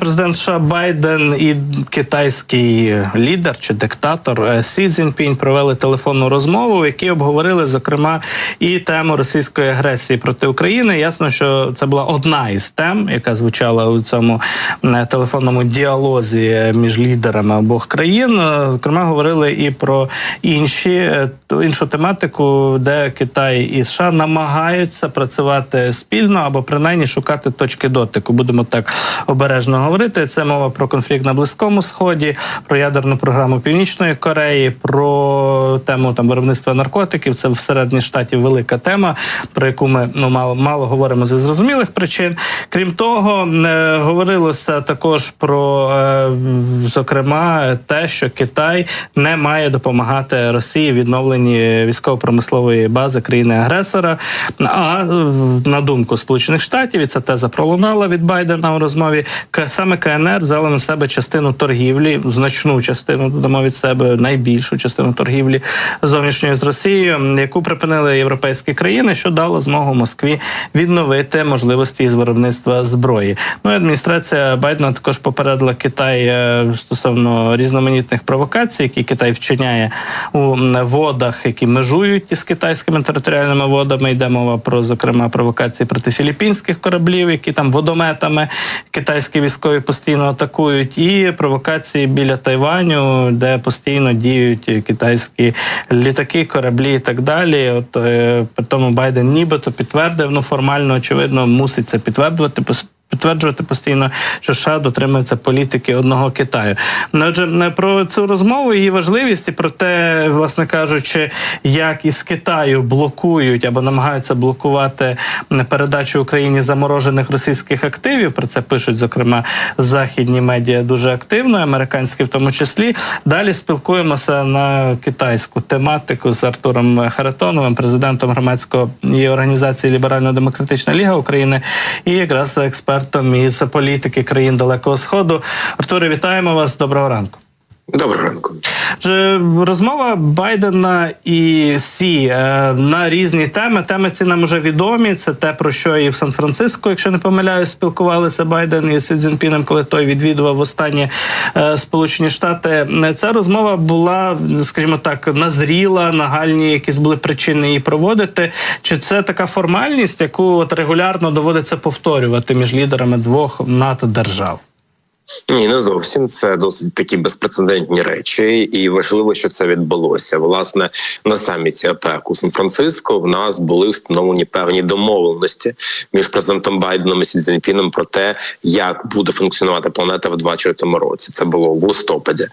Президент США Байден і китайський лідер чи диктатор е, Сі Цзіньпінь провели телефонну розмову, в якій обговорили зокрема і тему російської агресії проти України. Ясно, що це була одна із тем, яка звучала у цьому е, телефонному діалозі е, між лідерами обох країн. Зокрема, говорили і про інші іншу тематику, де Китай і США намагаються працювати спільно або принаймні шукати точки дотику. Будемо так обережно говорити. Це мова про конфлікт на близькому сході, про ядерну програму Північної Кореї, про тему там виробництва наркотиків. Це всередині штатів велика тема, про яку ми ну мало мало говоримо зі зрозумілих причин. Крім того, е, говорилося також про е, зокрема те, що Китай не має допомагати Росії відновленні військово-промислової бази країни-агресора. А е, на думку Сполучених Штатів, і ця теза пролунала від Байдена у розмові. К- Саме КНР взяла на себе частину торгівлі, значну частину додамо від себе найбільшу частину торгівлі зовнішньої з Росією, яку припинили європейські країни, що дало змогу Москві відновити можливості із виробництва зброї. Ну і адміністрація Байдена також попередила Китай е, стосовно різноманітних провокацій, які Китай вчиняє у водах, які межують із китайськими територіальними водами. Йде мова про зокрема провокації проти філіппінських кораблів, які там водометами китайські військові постійно атакують, і провокації біля Тайваню, де постійно діють китайські літаки, кораблі і так далі. От е, при тому Байден нібито підтвердив, ну формально очевидно мусить це підтверджувати. Підтверджувати постійно, що США дотримується політики одного Китаю. Отже, не про цю розмову її важливість і про те, власне кажучи, як із Китаю блокують або намагаються блокувати передачу Україні заморожених російських активів. Про це пишуть зокрема західні медіа дуже активно, американські в тому числі. Далі спілкуємося на китайську тематику з Артуром Харитоновим, президентом громадської організації Ліберально-демократична ліга України, і якраз експертом із політики країн Далекого Сходу. Артуре, вітаємо вас. Доброго ранку. Доброго ранку. Розмова Байдена і Сі е, на різні теми. Теми ці нам вже відомі. Це те, про що і в Сан-Франциско, якщо не помиляюсь, спілкувалися Байден і Сі Цзіньпіном, коли той відвідував останні е, Сполучені Штати. Ця розмова була, скажімо так, назріла, нагальні якісь були причини її проводити. Чи це така формальність, яку от регулярно доводиться повторювати між лідерами двох наддержав? Ні, не зовсім це досить такі безпрецедентні речі, і важливо, що це відбулося. Власне, на саміті АПЕК у Сан-Франциско в нас були встановлені певні домовленості між президентом Байденом і Сі Цзіньпіном про те, як буде функціонувати планета в 2024 році. Це було в листопаді.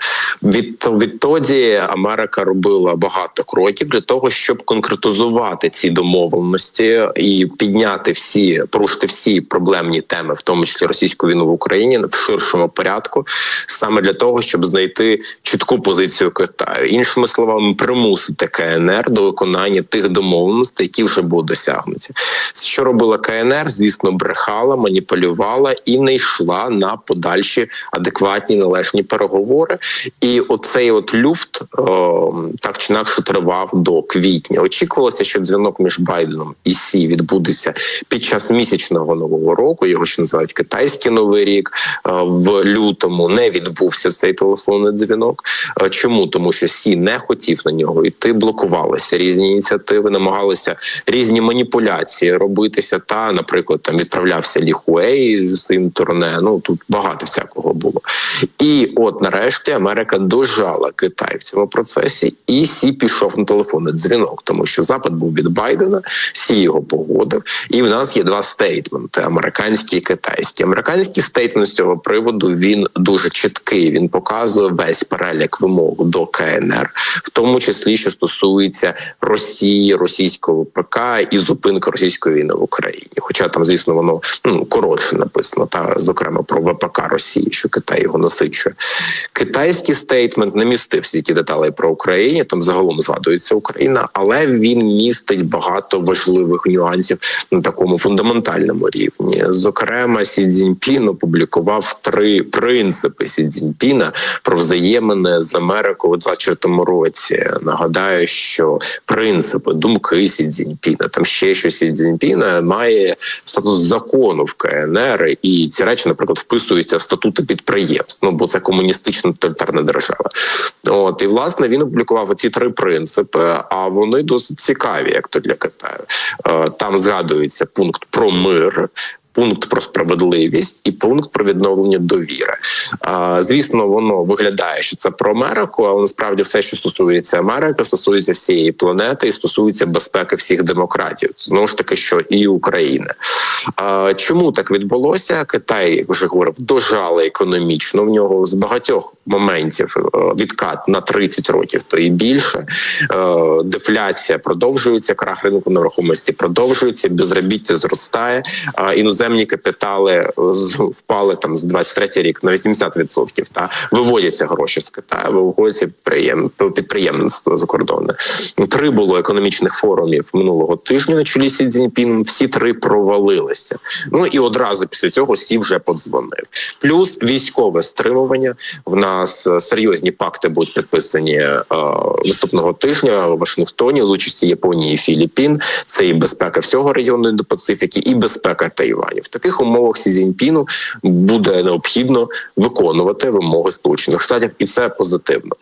Від відтоді Америка робила багато кроків для того, щоб конкретизувати ці домовленості і підняти всі, порушити всі проблемні теми, в тому числі російську війну в Україні, в ширшому порядку, саме для того, щоб знайти чітку позицію Китаю, іншими словами, примусити КНР до виконання тих домовленостей, які вже будуть досягнуті. Що робила КНР? Звісно, брехала, маніпулювала і не йшла на подальші адекватні належні переговори. І оцей от люфт о, так чи інакше тривав до квітня. Очікувалося, що дзвінок між Байденом і Сі відбудеться під час місячного нового року. Його ще називають китайський новий рік. Е, Лютому не відбувся цей телефонний дзвінок. Чому тому, що Сі не хотів на нього йти, блокувалися різні ініціативи, намагалися різні маніпуляції робитися. Та, наприклад, там відправлявся Лі Хуей з своїм турне. Ну тут багато всякого було. І от нарешті Америка дожала Китай в цьому процесі, і Сі пішов на телефонний дзвінок, тому що запит був від Байдена, Сі його погодив. І в нас є два стейтменти: американський і китайський. Американський стейтмент з цього приводу він дуже чіткий. Він показує весь перелік вимог до КНР, в тому числі що стосується Росії, російського ПК і зупинки російської війни в Україні. Хоча там, звісно, воно ну коротше написано, та зокрема про ВПК Росії, що Китай його насичує. Китайський стейтмент не містив всі ті деталі про Україну. Там загалом згадується Україна, але він містить багато важливих нюансів на такому фундаментальному рівні. Зокрема, Сі Цзіньпін опублікував три принципи Сі Цзіньпіна про взаємини з Америкою у 24 році. Нагадаю, що принципи, думки Сі Цзіньпіна, там ще щось Сі Цзіньпіна має статус закону в КНР, і ці речі, наприклад, вписуються в статути підприємств. Ну бо це комуністична тоталітарна держава. От і власне він опублікував ці три принципи. А вони досить цікаві, як то для Китаю. Е, Там згадується пункт про мир. Пункт про справедливість і пункт про відновлення довіри. А, звісно, воно виглядає, що це про Америку, але насправді все, що стосується Америки, стосується всієї планети і стосується безпеки всіх демократів. Знову ж таки, що і України. А, чому так відбулося? Китай як вже говорив, дожали економічно в нього з багатьох моментів е, відкат на 30 років, то і більше. Е, Дефляція продовжується, крах ринку нерухомості продовжується, безробіття зростає. А іноземні капітали з- впали там з 23 рік на 80%, Та виводяться гроші з Китаю, виводяться підприєм... підприємництво закордонне. Три було економічних форумів минулого тижня на чолі Сі Цзіньпіном. Всі три провалилися. Ну і одразу після цього Сі вже подзвонив. Плюс військове стримування. В нас е, серйозні пакти будуть підписані е, наступного тижня в Вашингтоні з участі Японії і Філіппін. Це і безпека всього регіону Індо-Пацифіки, і безпека Тайваню. В таких умовах Сі Цзіньпіну буде необхідно виконувати вимоги Сполучених Штатів, і це позитивно.